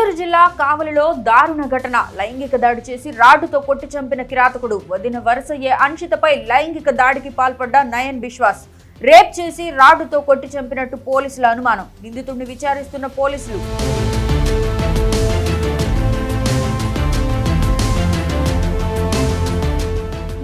నెల్లూరు జిల్లా కావలిలో దారుణ ఘటన. లైంగిక దాడి చేసి రాడ్డుతో కొట్టి చంపిన కిరాతకుడు. వదిన వరుసయ్యే అంశితపై లైంగిక దాడికి పాల్పడ్డ నయన్ బిశ్వాస్. రేప్ చేసి రాడ్డుతో కొట్టి చంపినట్టు పోలీసుల అనుమానం. నిందితుడిని విచారిస్తున్న పోలీసులు.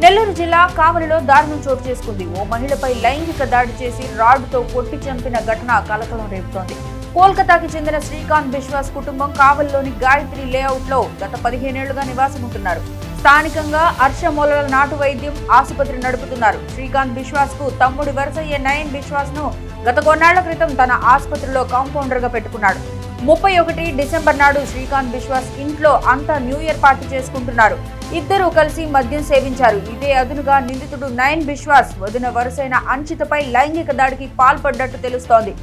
నెల్లూరు జిల్లా కావలిలో దారుణం చోటు చేసుకుంది. ఓ మహిళపై లైంగిక దాడి చేసి రాడ్డుతో కొట్టి చంపిన ఘటన కలకలం రేపుతోంది. కోల్కతాకి చెందిన శ్రీకాంత్ బిశ్వాస్ కుటుంబం కావల్లోని గాయత్రి లేఅవుట్లో గత పదిహేనేళ్ళుగా నివాసం ఉంటున్నారు స్థానికంగా హర్షమూలల నాటు వైద్యం ఆసుపత్రి నడుపుతున్నారు. శ్రీకాంత్ బిశ్వాస్కు తమ్ముడి వరుసయ్యే నయన్ బిశ్వాస్ను గత కొన్నాళ్ళ క్రితం తన ఆసుపత్రిలో కాంపౌండర్గా పెట్టుకున్నాడు. ముప్పై ఒకటి డిసెంబర్ నాడు శ్రీకాంత్ బిశ్వాస్ ఇంట్లో అంతా న్యూ ఇయర్ పార్టీ చేసుకుంటున్నారు. ఇద్దరూ కలిసి మద్యం సేవించారు. ఇదే అదునుగా నిందితుడు నయన్ బిశ్వాస్ వదిన వరుసైన అంచితపై లైంగిక దాడికి పాల్పడ్డట్టు తెలుస్తోంది.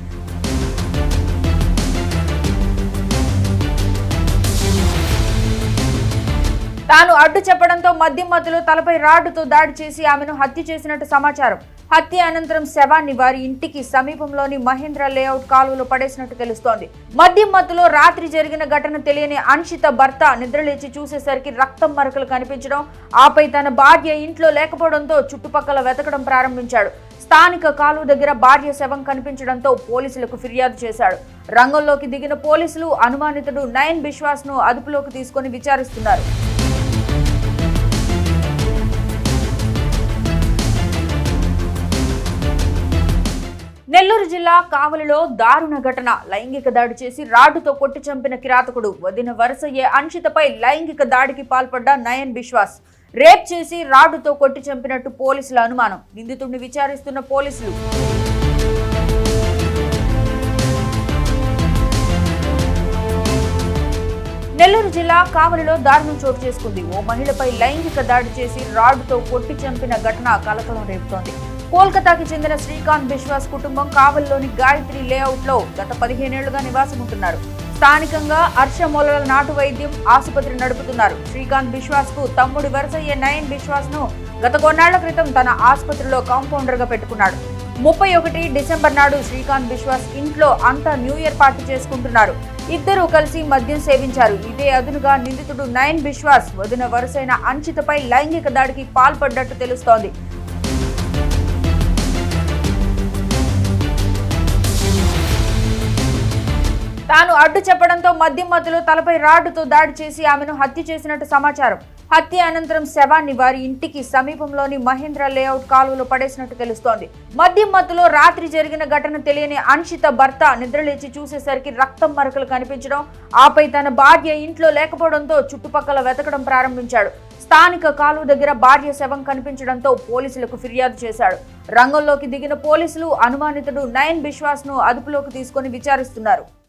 తాను అడ్డు చెప్పడంతో మద్యం మధ్యలో తలపై రాడ్డుతో దాడి చేసి ఆమెను హత్య చేసినట్టు సమాచారం. హత్య అనంతరం శవాన్ని వారి ఇంటికి సమీపంలోని మహేంద్ర లేఅవుట్ కాలువలో పడేసినట్టు తెలుస్తోంది. మద్యం మత్తులో రాత్రి జరిగిన ఘటన తెలియని అన్షిత భర్త నిద్రలేచి చూసేసరికి రక్తం మరకలు కనిపించడం ఆపై తన భార్య ఇంట్లో లేకపోవడంతో చుట్టుపక్కల వెతకడం ప్రారంభించాడు. స్థానిక కాలువ దగ్గర భార్య శవం కనిపించడంతో పోలీసులకు ఫిర్యాదు చేశాడు. రంగంలోకి దిగిన పోలీసులు అనుమానితుడు నయన్ బిశ్వాస్ను అదుపులోకి తీసుకొని విచారిస్తున్నారు. నెల్లూరు జిల్లా కావలిలో దారుణ ఘటన. లైంగిక దాడి చేసి రాడ్డుతో కొట్టి చంపిన కిరాతకుడు. వదిన వరుసయ్యే అంశితపై లైంగిక దాడికి పాల్పడ్డ నయన్ బిశ్వాస్. రేప్ చేసి రాడ్డుతో కొట్టి చంపినట్టు పోలీసుల అనుమానం. నిందితుడిని విచారిస్తున్న పోలీసులు. నెల్లూరు జిల్లా కావలిలో దారుణం చోటు చేసుకుంది. ఓ మహిళపై లైంగిక దాడి చేసి రాడ్డుతో కొట్టి చంపిన ఘటన కలకలం రేపుతోంది. కోల్కతాకి చెందిన శ్రీకాంత్ బిశ్వాస్ కుటుంబం కావల్లోని గాయత్రి లేఅవుట్లో గత పదిహేనేళ్ళుగా నివాసం ఉంటున్నారు. స్థానికంగా హర్షమూలల నాటు వైద్యం ఆసుపత్రి నడుపుతున్నారు. శ్రీకాంత్ బిశ్వాస్కు తమ్ముడి వరుసయ్యే నయన్ బిశ్వాస్ను గత కొన్నాళ్ళ క్రితం తన ఆసుపత్రిలో కాంపౌండర్గా పెట్టుకున్నాడు. ముప్పై ఒకటి డిసెంబర్ నాడు శ్రీకాంత్ బిశ్వాస్ ఇంట్లో అంతా న్యూ ఇయర్ పార్టీ చేసుకుంటున్నారు. ఇద్దరూ కలిసి మద్యం సేవించారు. ఇదే అదునుగా నిందితుడు నయన్ బిశ్వాస్ వదిన వరుసైన అంచితపై లైంగిక దాడికి పాల్పడ్డట్టు తెలుస్తోంది. తాను అడ్డు చెప్పడంతో మద్యం తలపై రాడ్డుతో దాడి చేసి ఆమెను హత్య చేసినట్టు సమాచారం. హత్య అనంతరం శవాన్ని వారి ఇంటికి సమీపంలోని మహేంద్ర లేఅవుట్ కాలువలో పడేసినట్టు తెలుస్తోంది. మద్యం మత్తులో రాత్రి జరిగిన ఘటన తెలియని అన్షిత భర్త నిద్రలేచి చూసేసరికి రక్తం మరకలు కనిపించడం ఆపై తన భార్య ఇంట్లో లేకపోవడంతో చుట్టుపక్కల వెతకడం ప్రారంభించాడు. స్థానిక కాలువ దగ్గర భార్య శవం కనిపించడంతో పోలీసులకు ఫిర్యాదు చేశాడు. రంగంలోకి దిగిన పోలీసులు అనుమానితుడు నయన్ బిశ్వాస్ను అదుపులోకి తీసుకొని విచారిస్తున్నారు.